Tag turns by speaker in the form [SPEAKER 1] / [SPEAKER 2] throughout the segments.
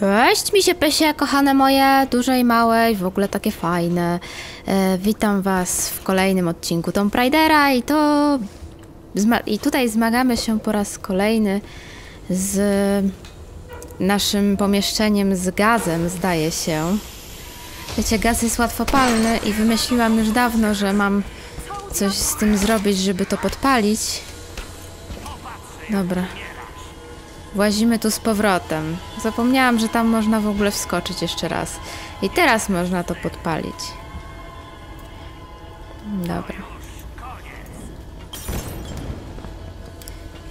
[SPEAKER 1] Cześć, misie pysie, kochane moje, duże i małe i w ogóle takie fajne. E, witam was w kolejnym odcinku Tomb Raidera i to... I tutaj zmagamy się po raz kolejny z naszym pomieszczeniem z gazem, zdaje się. Wiecie, gaz jest łatwopalny i wymyśliłam już dawno, że mam coś z tym zrobić, żeby to podpalić. Dobra. Włazimy tu z powrotem. Zapomniałam, że tam można w ogóle wskoczyć jeszcze raz. I teraz można to podpalić. Dobra.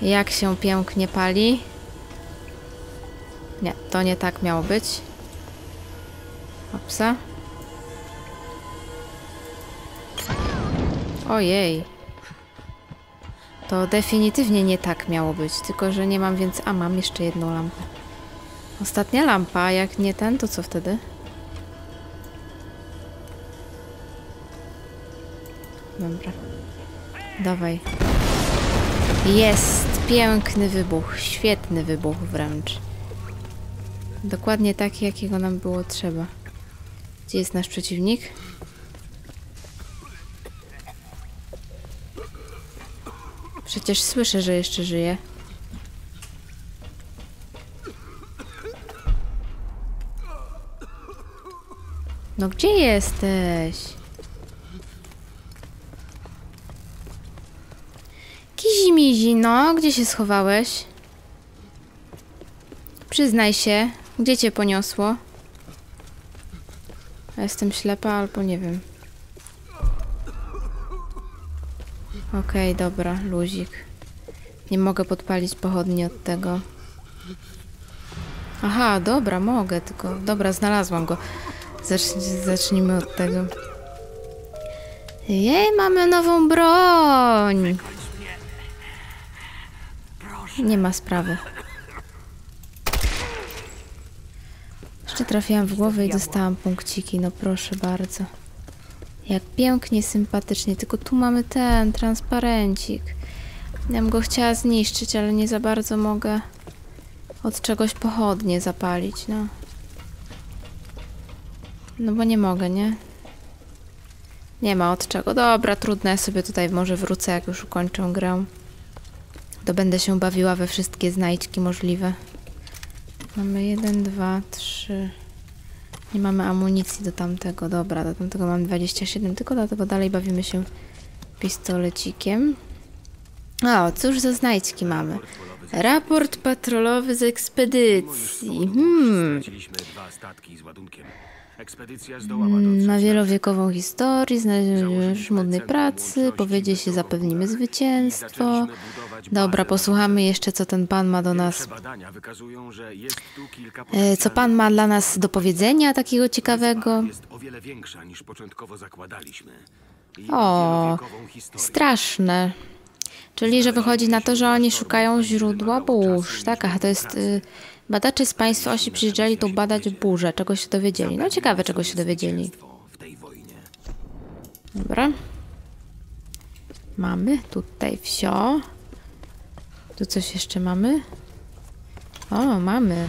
[SPEAKER 1] Jak się pięknie pali? Nie, to nie tak miało być. Opsa. Ojej. To definitywnie nie tak miało być, tylko że nie mam więc... A, mam jeszcze jedną lampę. Ostatnia lampa, jak nie ten, to co wtedy? Dobra. Dawaj. Jest! Piękny wybuch. Świetny wybuch wręcz. Dokładnie taki, jakiego nam było trzeba. Gdzie jest nasz przeciwnik? Przecież słyszę, że jeszcze żyje. No gdzie jesteś? Kizimizi, no, gdzie się schowałeś? Przyznaj się, gdzie cię poniosło? Jestem ślepa albo nie wiem. Okej, dobra, luzik. Nie mogę podpalić pochodni od tego. Aha, dobra, mogę, tylko... Dobra, znalazłam go. Zacz, zacznijmy od tego. Jej, mamy nową broń! Nie ma sprawy. Jeszcze trafiłam w głowę i dostałam punkciki, no proszę bardzo. Jak pięknie, sympatycznie. Tylko tu mamy ten transparencik. Ja bym go chciała zniszczyć, ale nie za bardzo mogę od czegoś pochodnie zapalić, no. No bo nie mogę, nie? Nie ma od czego. Dobra, trudne. Sobie tutaj może wrócę, jak już ukończę grę. To będę się bawiła we wszystkie znajdźki możliwe. Mamy jeden, dwa, trzy... Nie mamy amunicji do tamtego. Dobra, do tamtego mam 27, tylko dlatego dalej bawimy się pistolecikiem. O, cóż za znajdźki mamy. Raport patrolowy z ekspedycji. Hmm.
[SPEAKER 2] Ekspedycja zdołała dotrzeć na
[SPEAKER 1] wielowiekowej historii, znalezienie żmudnej pracy, powiedzie się zapewnimy zwycięstwo. Dobra, posłuchamy jeszcze, co ten pan ma do nas. E, Co pan ma dla nas do powiedzenia takiego ciekawego?
[SPEAKER 2] o wielowiekową historię.
[SPEAKER 1] Straszne. Czyli, że wychodzi na to, że oni szukają źródła burz. Tak, aha, to jest... Y, badacze z państwa osi przyjeżdżali tu badać burzę. Czego się dowiedzieli? No ciekawe, czego się dowiedzieli. Dobra. Mamy tutaj wsio. Tu coś jeszcze mamy? O, mamy.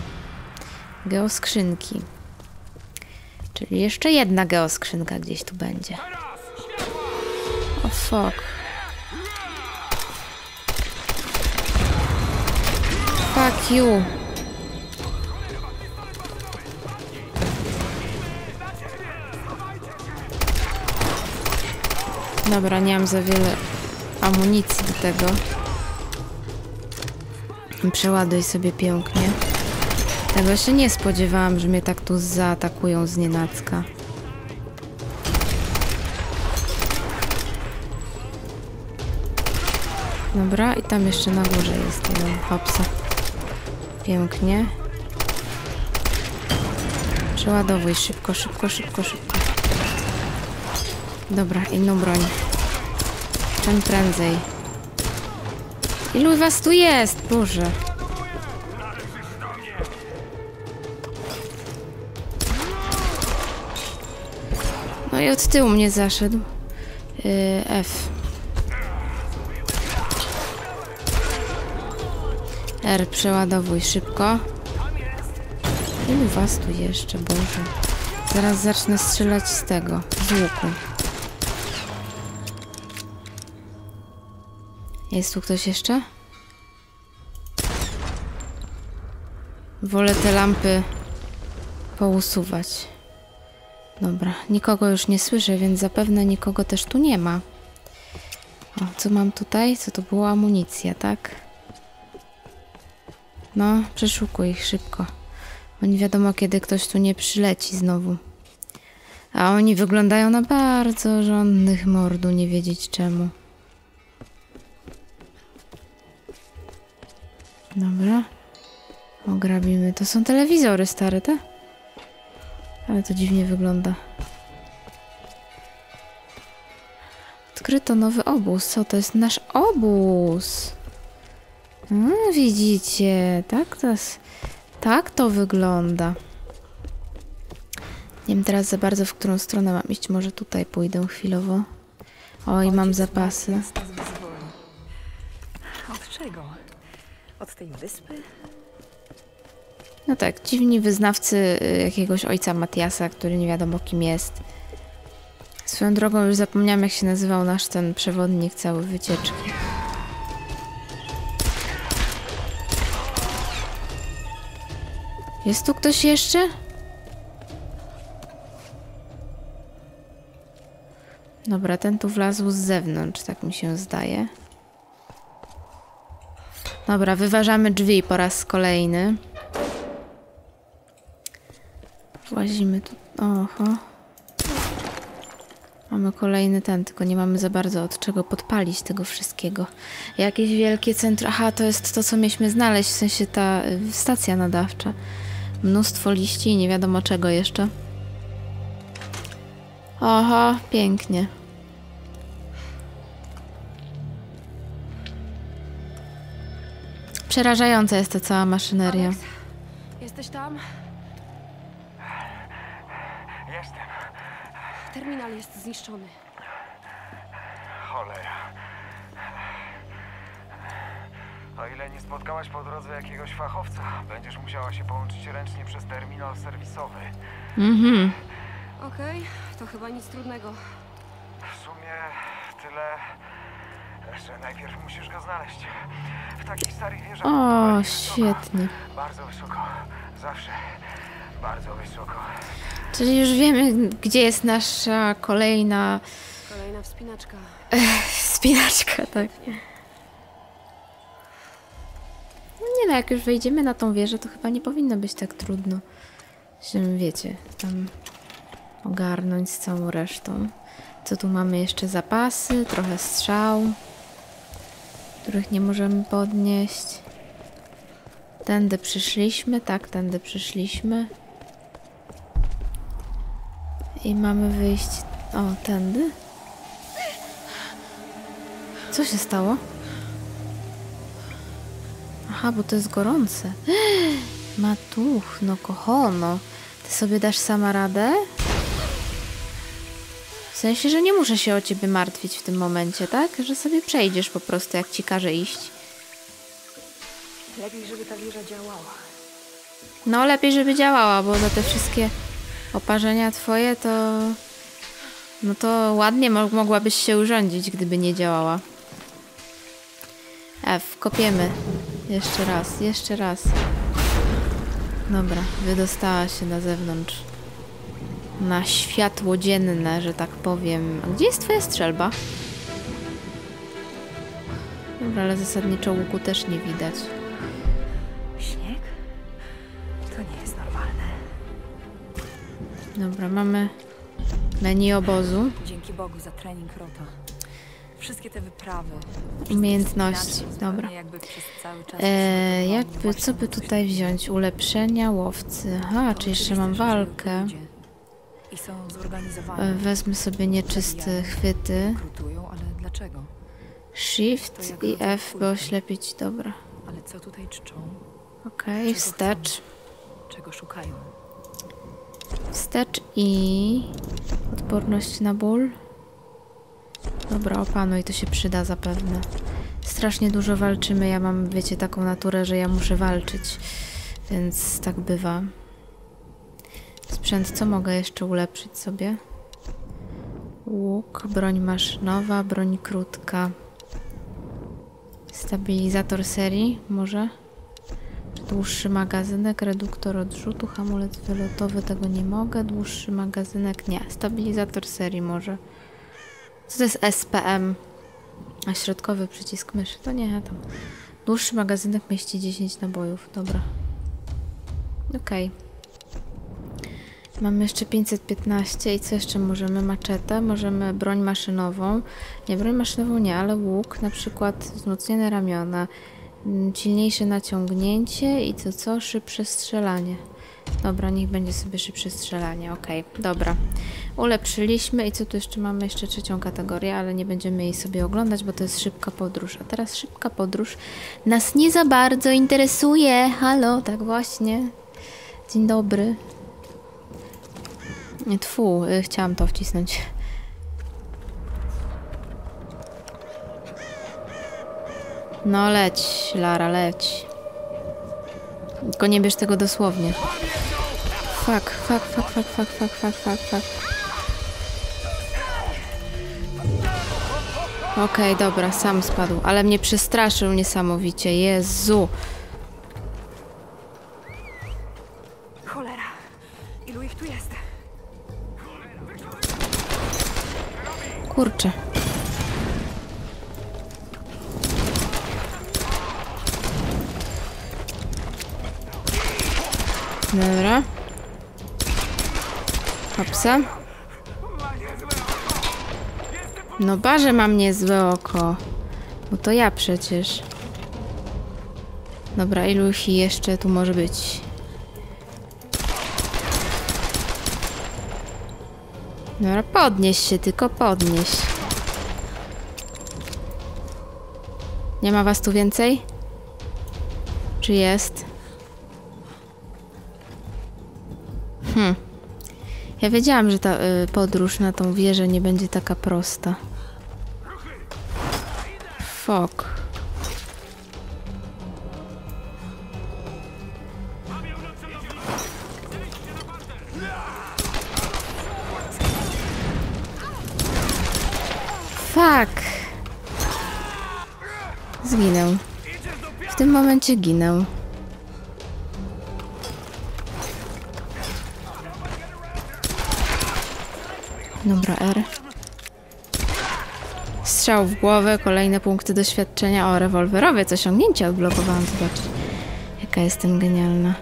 [SPEAKER 1] Geoskrzynki. Czyli jeszcze jedna geoskrzynka gdzieś tu będzie. O fuck. Fuck you. Dobra, nie mam za wiele amunicji do tego. Przeładuj sobie pięknie. Tego się nie spodziewałam, że mnie tak tu zaatakują z nienacka. Dobra, i tam jeszcze na górze jest jeden hopsa. Pięknie. Przeładowuj szybko, szybko, szybko, szybko. Dobra, inną broń. Czym prędzej. Ilu was tu jest? Boże. No i od tyłu mnie zaszedł. Yy, F. R przeładowuj szybko. Ilu was tu jeszcze, Boże? Zaraz zacznę strzelać z tego, z łuku. Jest tu ktoś jeszcze? Wolę te lampy pousuwać. Dobra, nikogo już nie słyszę, więc zapewne nikogo też tu nie ma. O, co mam tutaj? Co to było? Amunicja, tak? No, przeszukuj ich szybko. Bo nie wiadomo, kiedy ktoś tu nie przyleci znowu. A oni wyglądają na bardzo żądnych mordu, nie wiedzieć czemu. Dobra. Ograbimy. To są telewizory stare, te? Ale to dziwnie wygląda. Odkryto nowy obóz. Co to jest nasz obóz? No, widzicie, tak to, jest, tak to wygląda. Nie wiem teraz za bardzo, w którą stronę mam iść. Może tutaj pójdę chwilowo. Oj, mam zapasy.
[SPEAKER 3] Miasta z wyzwoleń. Od czego? Od tej wyspy?
[SPEAKER 1] No tak, dziwni wyznawcy y, jakiegoś ojca Matiasa, który nie wiadomo kim jest. Swoją drogą już zapomniałam, jak się nazywał nasz ten przewodnik cały wycieczki. Jest tu ktoś jeszcze? Dobra, ten tu wlazł z zewnątrz, tak mi się zdaje. Dobra, wyważamy drzwi po raz kolejny. Włazimy tu. Oho. Mamy kolejny ten, tylko nie mamy za bardzo od czego podpalić tego wszystkiego. Jakieś wielkie centrum. Aha, to jest to, co mieliśmy znaleźć, w sensie ta y, stacja nadawcza. Mnóstwo liści i nie wiadomo czego jeszcze. Oho, pięknie. Przerażająca jest ta cała maszyneria.
[SPEAKER 3] Alex, jesteś tam?
[SPEAKER 4] Jestem.
[SPEAKER 3] Terminal jest zniszczony.
[SPEAKER 4] Cholera. O ile nie spotkałaś po drodze jakiegoś fachowca, będziesz musiała się połączyć ręcznie przez terminal serwisowy.
[SPEAKER 1] Mhm.
[SPEAKER 3] Okej, to chyba nic trudnego.
[SPEAKER 4] W sumie tyle, że najpierw musisz go znaleźć. W takich starych wieżach.
[SPEAKER 1] O, świetnie.
[SPEAKER 4] Bardzo wysoko. Zawsze. Bardzo wysoko.
[SPEAKER 1] Czyli już wiemy, gdzie jest nasza kolejna
[SPEAKER 3] Kolejna wspinaczka.
[SPEAKER 1] spinaczka, tak. No nie no, jak już wejdziemy na tą wieżę, to chyba nie powinno być tak trudno się, wiecie, tam ogarnąć z całą resztą. Co tu mamy jeszcze? Zapasy, trochę strzał, których nie możemy podnieść. Tędy przyszliśmy, tak, tędy przyszliśmy. I mamy wyjść... O, tędy? Co się stało? Aha, bo to jest gorące. Matuch, no kochono. Ty sobie dasz sama radę? W sensie, że nie muszę się o ciebie martwić w tym momencie, tak? Że sobie przejdziesz po prostu, jak ci każe iść.
[SPEAKER 3] Lepiej, żeby ta wieża działała.
[SPEAKER 1] No, lepiej, żeby działała, bo na te wszystkie oparzenia twoje to... No to ładnie mo- mogłabyś się urządzić, gdyby nie działała. F, kopiemy. Jeszcze raz, jeszcze raz. Dobra, wydostała się na zewnątrz. Na światło dzienne, że tak powiem. A gdzie jest twoja strzelba? Dobra, ale zasadniczo łuku też nie widać.
[SPEAKER 3] Śnieg? To nie jest normalne.
[SPEAKER 1] Dobra, mamy menu obozu.
[SPEAKER 3] Dzięki Bogu za trening Rota. Wszystkie te wyprawy.
[SPEAKER 1] Umiejętności, dobra.
[SPEAKER 3] Jakby
[SPEAKER 1] E,
[SPEAKER 3] przygotowywali
[SPEAKER 1] jakby, co by tutaj wziąć? Ulepszenia łowcy. Aha, czy jeszcze mam walkę.
[SPEAKER 3] ludzie I są zorganizowani.
[SPEAKER 1] E, Wezmę sobie nieczyste chwyty. Shift i F, by oślepić. Dobra.
[SPEAKER 3] Ale co tutaj czczą?
[SPEAKER 1] Okej, wstecz.
[SPEAKER 3] Czego szukają?
[SPEAKER 1] Wstecz i odporność na ból. Dobra, opanuj, to się przyda zapewne. Strasznie dużo walczymy. Ja mam, wiecie, taką naturę, że ja muszę walczyć. Więc tak bywa. Sprzęt, co mogę jeszcze ulepszyć sobie? Łuk, broń maszynowa, broń krótka. Stabilizator serii, może? Dłuższy magazynek, reduktor odrzutu, hamulec wylotowy, tego nie mogę. Dłuższy magazynek, nie. Stabilizator serii może. Co to jest SPM? A środkowy przycisk myszy, to nie, tam. Dłuższy magazynek mieści 10 nabojów, dobra. Okej. Mamy jeszcze 515 i co jeszcze możemy? Maczetę, możemy broń maszynową. Nie, broń maszynową nie, ale łuk, na przykład wzmocnione ramiona, mm, silniejsze naciągnięcie i co co? Szybsze strzelanie. Dobra, niech będzie sobie szybsze strzelanie, okej, dobra. Ulepszyliśmy i co tu jeszcze mamy? Jeszcze trzecią kategorię, ale nie będziemy jej sobie oglądać, bo to jest szybka podróż. A teraz szybka podróż nas nie za bardzo interesuje. Halo, tak właśnie. Dzień dobry. Tfu, y, chciałam to wcisnąć. No leć, Lara, leć. Tylko nie bierz tego dosłownie. Fuck, fuck, fuck, fuck, fuck, fuck, fuck, fuck, fuck. Okej, dobra, sam spadł, ale mnie przestraszył niesamowicie. Jezu. Kurczę. Dobra. Hopsa. No barze mam niezłe oko. Bo to ja przecież. Dobra, ilu ich jeszcze tu może być? Dobra, podnieś się, tylko podnieś. Nie ma was tu więcej? Czy jest? Hm. Ja wiedziałam, że ta y, podróż na tą wieżę nie będzie taka prosta. Fuck. Momencie ginął. Dobra, R. Strzał w głowę, kolejne punkty doświadczenia. O, rewolwerowiec, osiągnięcie odblokowałam. Zobacz, jaka jestem genialna.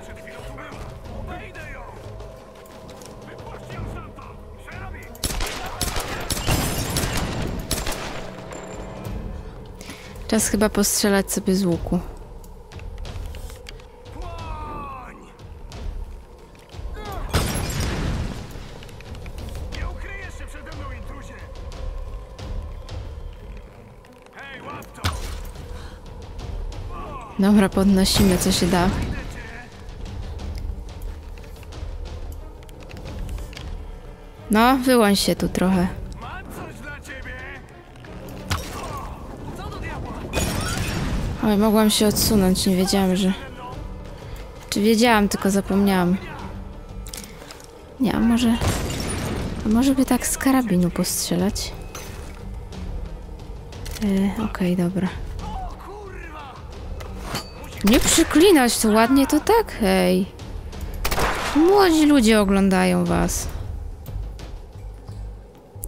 [SPEAKER 1] Czas chyba postrzelać sobie z łuku. Dobra, podnosimy co się da. No, wyłącz się tu trochę. Oj, mogłam się odsunąć, nie wiedziałam, że... Czy wiedziałam, tylko zapomniałam. Nie, a może... A może by tak z karabinu postrzelać? E, Okej, dobra. Nie przyklinać, to ładnie to tak, hej. Młodzi ludzie oglądają was.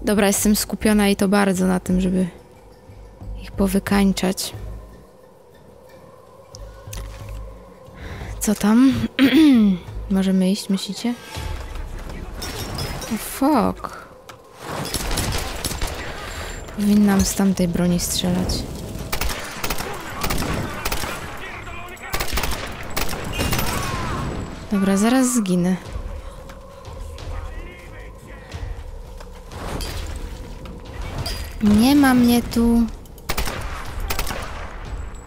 [SPEAKER 1] Dobra, jestem skupiona i to bardzo na tym, żeby ich powykańczać. Co tam? Możemy iść, myślicie? O fuck. Powinnam z tamtej broni strzelać. Dobra, zaraz zginę. Nie ma mnie tu.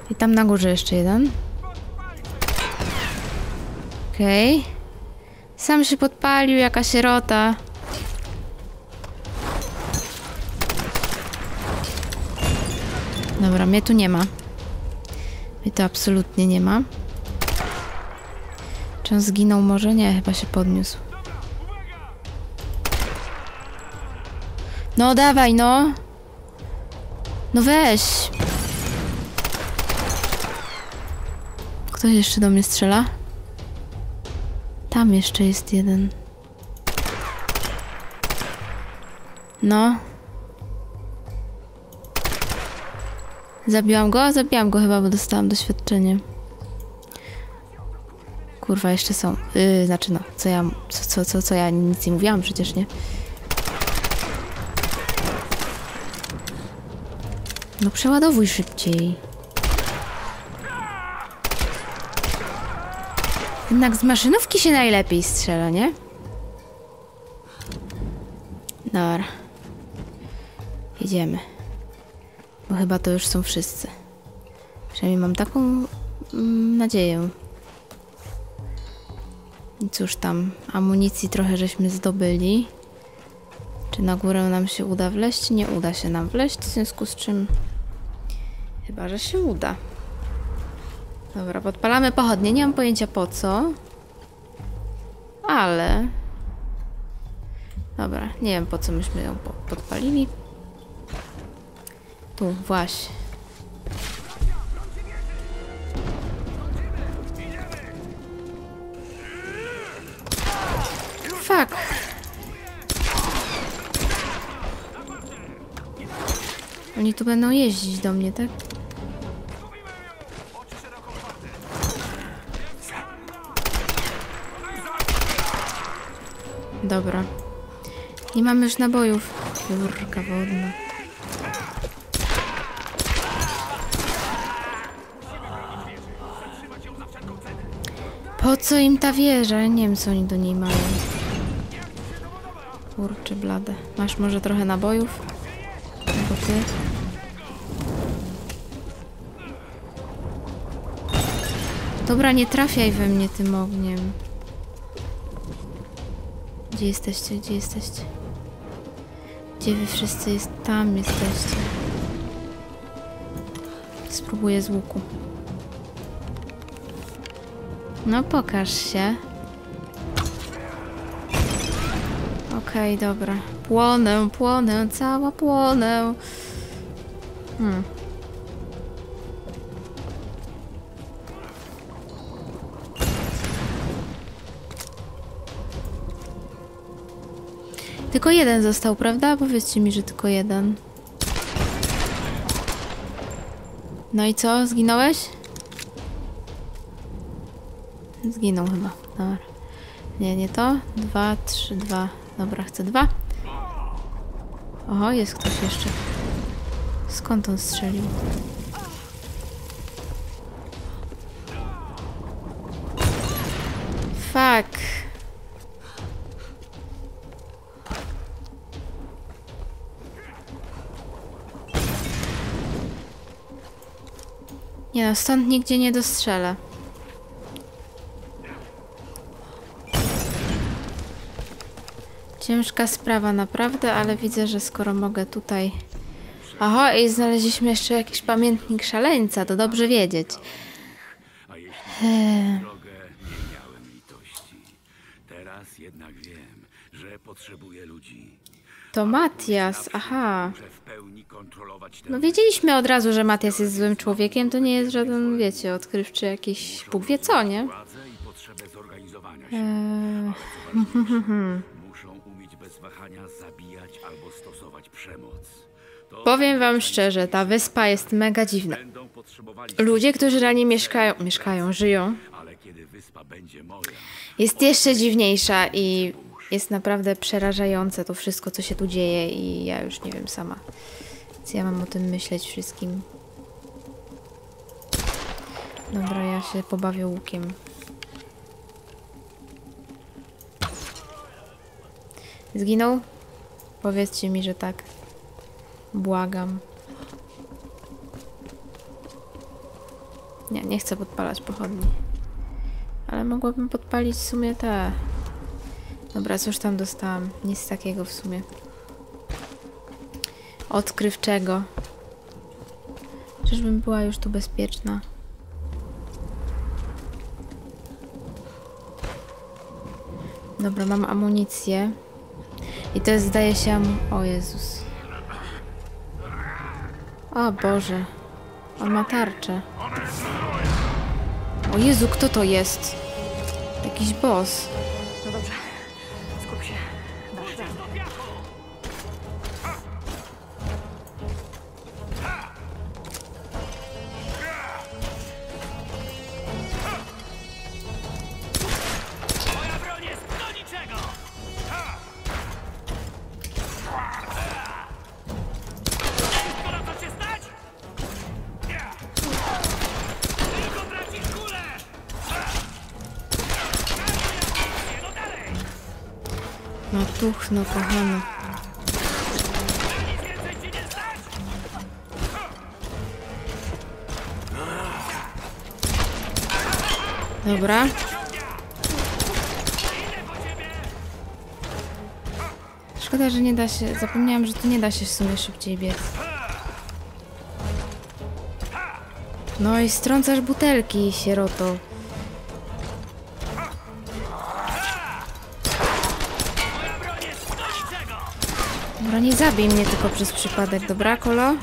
[SPEAKER 1] I tam na górze jeszcze jeden. Okej. Sam się podpalił, jaka sierota. Dobra, mnie tu nie ma. Mnie tu absolutnie nie ma. Czy on zginął? Może nie, chyba się podniósł. No dawaj, no! No weź! Ktoś jeszcze do mnie strzela? Tam jeszcze jest jeden. No. Zabiłam go? Zabiłam go chyba, bo dostałam doświadczenie. Kurwa, jeszcze są. Yy, znaczy no, co ja, co, co, co, co ja nic nie mówiłam przecież, nie? No przeładowuj szybciej. Jednak z maszynówki się najlepiej strzela, nie? Dobra. Jedziemy. Bo chyba to już są wszyscy. Przynajmniej mam taką mm, nadzieję. Cóż tam, amunicji trochę żeśmy zdobyli. Czy na górę nam się uda wleść? Nie uda się nam wleść, w związku z czym chyba, że się uda. Dobra, podpalamy pochodnie. Nie mam pojęcia po co. Ale... Dobra, nie wiem po co myśmy ją po podpalili. Tu, właśnie. Oni tu będą jeździć do mnie, tak? Dobra. Nie mamy już nabojów. Kurka wodna. Po co im ta wieża? Nie wiem, co oni do niej mają. Kurczę blade. Masz może trochę nabojów? Albo ty? Dobra, nie trafiaj we mnie tym ogniem. Gdzie jesteście? Gdzie jesteście? Gdzie wy wszyscy jest? Tam jesteście. Spróbuję z łuku. No pokaż się. Okej, dobra. Płonę, płonę, cała płonę. Hmm. Tylko jeden został, prawda? Powiedzcie mi, że tylko jeden. No i co? Zginąłeś? Zginął chyba. Dobra. Nie, nie to. Dwa, trzy, dwa. Dobra, chcę dwa. Oho, jest ktoś jeszcze. Skąd on strzelił? Nie no, stąd nigdzie nie dostrzelę. Ciężka sprawa naprawdę, ale widzę, że skoro mogę tutaj... Aha, i znaleźliśmy jeszcze jakiś pamiętnik szaleńca, to dobrze wiedzieć.
[SPEAKER 2] Eee. Teraz jednak wiem, że potrzebuję ludzi.
[SPEAKER 1] To Matias, aha. No wiedzieliśmy od razu, że Matias jest złym człowiekiem, to nie jest żaden, wiecie, odkrywczy jakiś Bóg wie co, nie? Eee,
[SPEAKER 2] Muszą umieć bez wahania zabijać albo stosować przemoc. To
[SPEAKER 1] powiem wam szczerze, ta wyspa jest mega dziwna. Ludzie, którzy na niej mieszkają, mieszkają, żyją, jest jeszcze dziwniejsza i jest naprawdę przerażające to wszystko, co się tu dzieje i ja już nie wiem sama. Co ja mam o tym myśleć wszystkim. Dobra, ja się pobawię łukiem. Zginął? Powiedzcie mi, że tak. Błagam. Nie, nie chcę podpalać pochodni. Ale mogłabym podpalić w sumie te. Dobra, cóż tam dostałam? Nic takiego w sumie. Odkrywczego. Czyżbym była już tu bezpieczna? Dobra, mam amunicję. I to jest, zdaje się. O Jezus. O Boże. On ma tarczę. O Jezu, kto to jest? Jakiś boss. Tuch, no kochany. Dobra. Szkoda, że nie da się. Zapomniałam, że tu nie da się w sumie szybciej biec. No i strącasz butelki, sieroto. Dobra, nie zabij mnie tylko przez przypadek, dobra, kolo?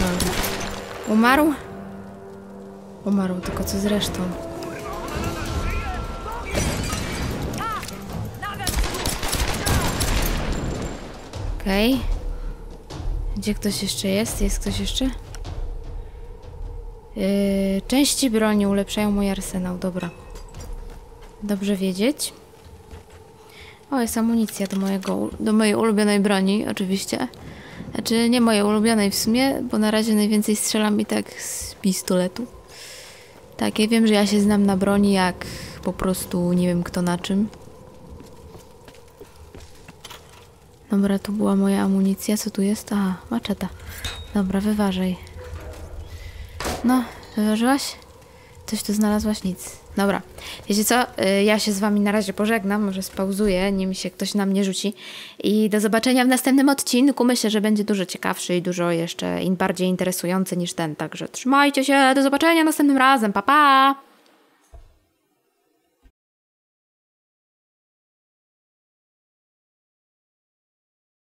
[SPEAKER 1] Dobra. Umarł? Umarł, tylko co z resztą? Okej. Gdzie ktoś jeszcze jest? Jest ktoś jeszcze? Yy, części broni ulepszają mój arsenał, dobra. Dobrze wiedzieć. O, jest amunicja do, mojego, do mojej ulubionej broni, oczywiście. Znaczy, nie mojej ulubionej w sumie, bo na razie najwięcej strzelam i tak z pistoletu. Tak, ja wiem, że ja się znam na broni jak po prostu nie wiem kto na czym. Dobra, tu była moja amunicja. Co tu jest? Aha, maczeta. Dobra, wyważaj. No, wyważyłaś? Coś tu znalazłaś? Nic. Dobra. Wiecie co? Y, Ja się z wami na razie pożegnam. Może spauzuję, nim się ktoś na mnie rzuci. I do zobaczenia w następnym odcinku. Myślę, że będzie dużo ciekawszy i dużo jeszcze bardziej interesujący niż ten. Także trzymajcie się. Do zobaczenia następnym razem. Pa, pa!